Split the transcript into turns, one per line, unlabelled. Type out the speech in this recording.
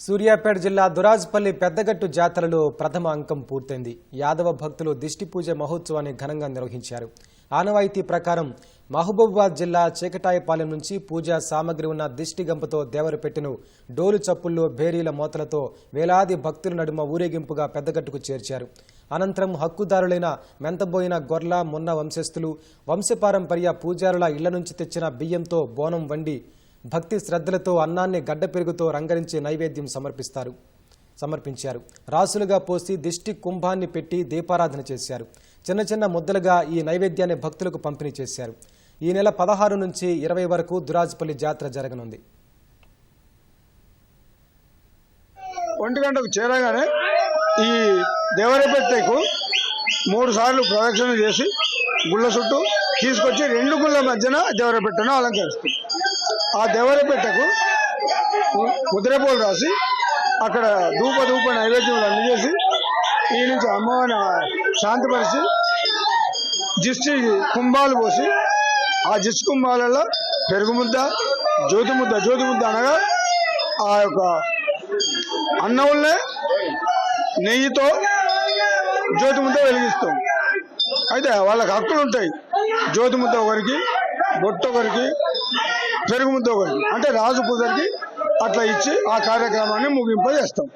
సూర్యాపేట జిల్లా దురాజ్పల్లి పెద్దగట్టు జాతరలో ప్రథమ అంకం పూర్తయింది. యాదవ భక్తులు దిష్టి పూజ మహోత్సవాన్ని ఘనంగా నిర్వహించారు. ఆనవాయితీ ప్రకారం మహబూబాబాద్ జిల్లా చేకటాయపాలెం నుంచి పూజా సామగ్రి ఉన్న దిష్టి గంపతో దేవరు పెట్టిన డోలు చప్పుల్లో భేరీల మోతలతో వేలాది భక్తుల నడుమ ఊరేగింపుగా పెద్దగట్టుకు చేర్చారు. అనంతరం హక్కుదారులైన మెంతబోయిన గొర్ల మున్న వంశస్థులు వంశపారంపర్య పూజారుల ఇళ్ళ నుంచి తెచ్చిన బియ్యంతో బోనం వండి భక్తి శ్రద్ధలతో అన్నాన్ని గడ్డ పెరుగుతో రంగరించి నైవేద్యం సమర్పిస్తారు. సమర్పించారు. రాసులుగా పోసి దిష్టి కుంభాన్ని పెట్టి దీపారాధన చేశారు. చిన్న చిన్న ముద్దలుగా ఈ నైవేద్యాన్ని భక్తులకు పంపిణీ చేశారు. ఈ నెల పదహారు నుంచి ఇరవై వరకు దురాజ్పల్లి జాతర జరగనుంది.
ఒంటి గంటకు చేరగానే ఈ దేవరపెట్టెకు మూడు సార్లు ప్రదక్షిణ చేసి గుళ్ళ చుట్టూ తీసుకొచ్చి రెండు గుళ్ళ మధ్యన దేవరపెట్టెను అలంకరిస్తుంది. ఆ దేవరపేటకు ము- ముద్రపోలు రాసి అక్కడ ధూప ధూప నైవేద్యములు అందజేసి ఈ నుంచి అమ్మవారిని శాంతిపరిచి జిస్టి కుంభాలు పోసి ఆ జిస్టి కుంభాలలో పెరుగు ముద్ద జ్యోతి ముద్ద జ్యోతి ముద్ద అనగా ఆ యొక్క అన్నంలో నెయ్యితో జ్యోతి ముద్ద వెలిగిస్తాం. అయితే వాళ్ళకి హక్కులు ఉంటాయి జ్యోతి ముద్ద ఒకరికి బొట్ట ఒకరికి పెరుగు ఒకరికి. అంటే రాజు కుదరికి అట్లా ఇచ్చి ఆ కార్యక్రమాన్ని ముగింపజేస్తాం.